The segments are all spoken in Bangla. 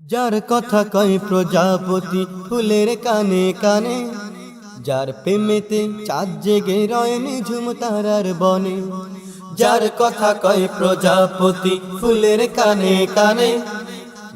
যার কথা কয় প্রজাপতি ফুলের কানে কানে, যার প্রেমেতে চাঁদ জেগে রয়নি ঝুম তারার বনে। যার কথা কয় প্রজাপতি ফুলের কানে কানে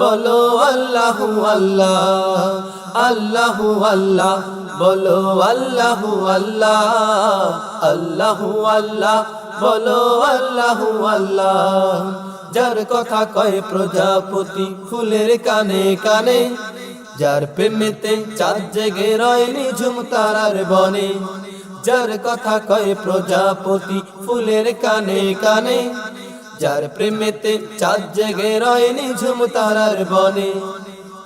বলো আল্লাহু আল্লাহ আল্লাহু আল্লাহ, বলো আল্লাহু আল্লাহ আল্লাহু আল্লাহ, বলো আল্লাহু আল্লাহ। যার কথা কয় প্রজাপতি ফুলের কানে কানে, যার প্রেমেতে চাঁদ জেগে রয়নি ঝুম তারার বনে, যার কথা কয় প্রজাপতি ফুলের কানে কানে যার প্রেমেতে চাঁদ জেগে রয়নি ঝুম তারার বনে।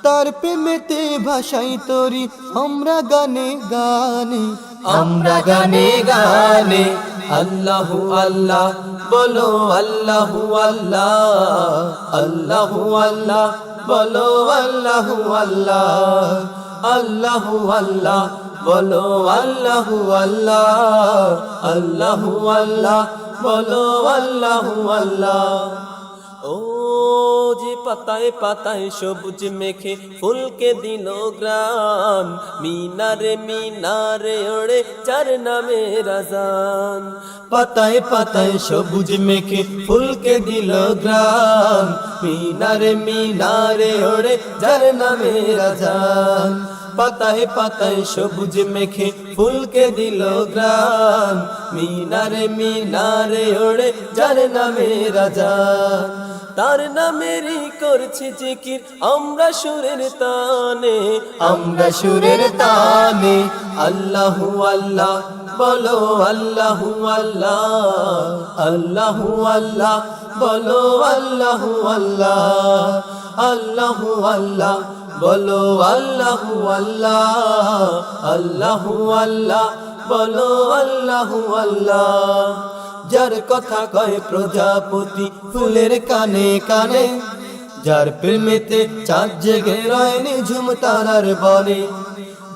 তার প্রেমেতে ভাষাই তরি আমরা গানে গানে, আমরা গানে গানে। আল্লাহু আল্লাহ, বলো আল্লাহু আল্লাহ আল্লাহু আল্লাহ, বলো আল্লাহু আল্লাহ আল্লাহু আল্লাহ, বলো আল্লাহু আল্লাহ আল্লাহু আল্লাহ। বলো আল্লাহু আল্লাহ। ও যে পাতায় পাতায় সবুজ মেখে ফুলকে দিল গ্রাম মিনারে মিনারে ওড়ে চার নামে রাজান। পাতায় পাতায় সবুজ মেখে ফুলকে দিল গ্রাম মিনারে মিনারে ওড়ে যার নামে রাজান। পাতায় পাতায় সবুজ মেখে ফুলকে দিল গ্রাম। মিনারে মিনারে ওড়ে, যার নামে রাজান তার নামেরই করছে জিকির, আমরা সুরের তানে। আমরা সুরের তানে। আল্লাহু আল্লাহ, বলো আল্লাহু আল্লাহ। আল্লাহু আল্লাহ, বলো আল্লাহু আল্লাহ। আল্লাহু আল্লাহ বলো আল্লাহু আল্লাহ, আল্লাহু বলো আল্লাহু আল্লাহ। যার কথা কয় প্রজাপতি ফুলের কানে কানে, যার প্রেমেতে চাঁদ জেগে রয়নি ঝুম তারার বনে।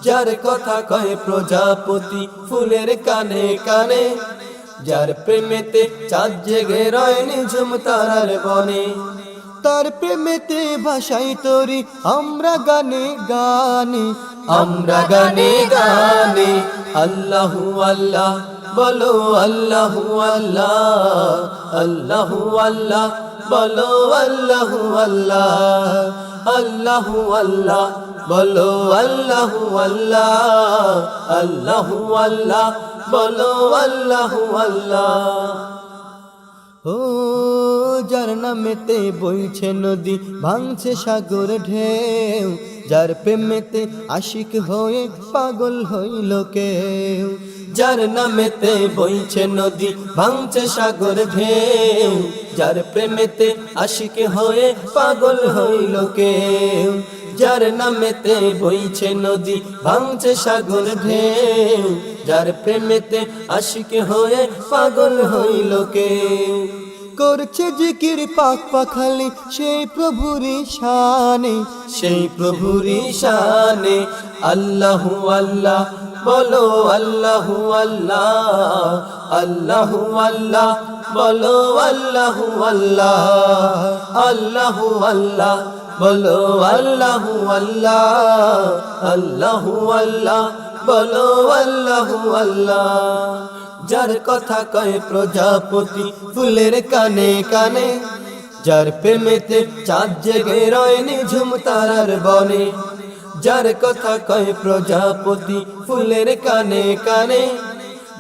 যার কথা কয় প্রজাপতি ফুলের কানে কানে, যার প্রেমেতে চাঁদ জেগে রয়নি ঝুম তারার বনে। তার প্রেমেতে ভাষাই তরি, আমরা গানে গানে, আমরা গানে গানে। আল্লাহু আল্লাহ, বলো আল্লাহু আল্লাহ আল্লাহু আল্লাহ, বলো আল্লাহু আল্লাহ আল্লাহু আল্লাহ, বলো আল্লাহু আল্লাহ আল্লাহু আল্লাহ, বলো আল্লাহু আল্লাহ। ও যার নামেতে বইছে নদী, ভাঙছে সাগর ঢেউ। যার প্রেমেতে আশিক হয়ে পাগল হইল কেউ। যার নামেতে বইছে নদী, ভাঙছে সাগর ঢেউ। যার প্রেমেতে আশিক হয়ে পাগল হইল কেউ। যার নামেতে বইছে নদী, ভাঙছে সাগর ঢেউ। যার প্রেমেতে আশিক হয়ে পাগল হইল কেউ। করছে জিকির পাক পাখালি, সেই প্রভুরি শানে সেই প্রভুরি শানে আল্লাহু আল্লাহ, বলো আল্লাহু আল্লাহ আল্লাহু আল্লাহ, বলো আল্লাহু আল্লাহ আল্লাহু আল্লাহ, বলো আল্লাহু আল্লাহ আল্লাহু আল্লাহ বলো আল্লাহু, আল্লাহ। যার কথা কয় প্রজাপতি, ফুলের কানে কানে। যার প্রেমেতে চাঁদ জেগে রয়নি ঝুম তারার বনে। যার কথা কয় প্রজাপতি, ফুলের কানে কানে।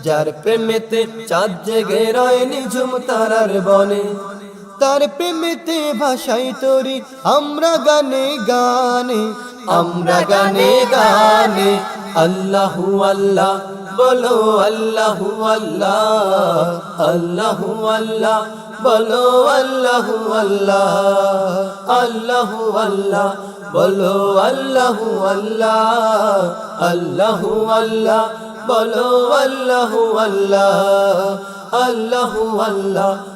যার প্রেমেতে চাঁদ জেগে রয়নি ঝুম তারার বনে। তার প্রেমেতে ভাষাই তরি। আমরা গানে গানে, আমরা গানে গানে। আল্লাহু আল্লাহ, বলো আল্লাহু আল্লাহ। আল্লাহু আল্লাহ, বলো আল্লাহু আল্লাহ। আল্লাহু আল্লাহ, বলো আল্লাহু আল্লাহ। আল্লাহু আল্লাহ, বলো আল্লাহু আল্লাহ। আল্লাহু আল্লাহ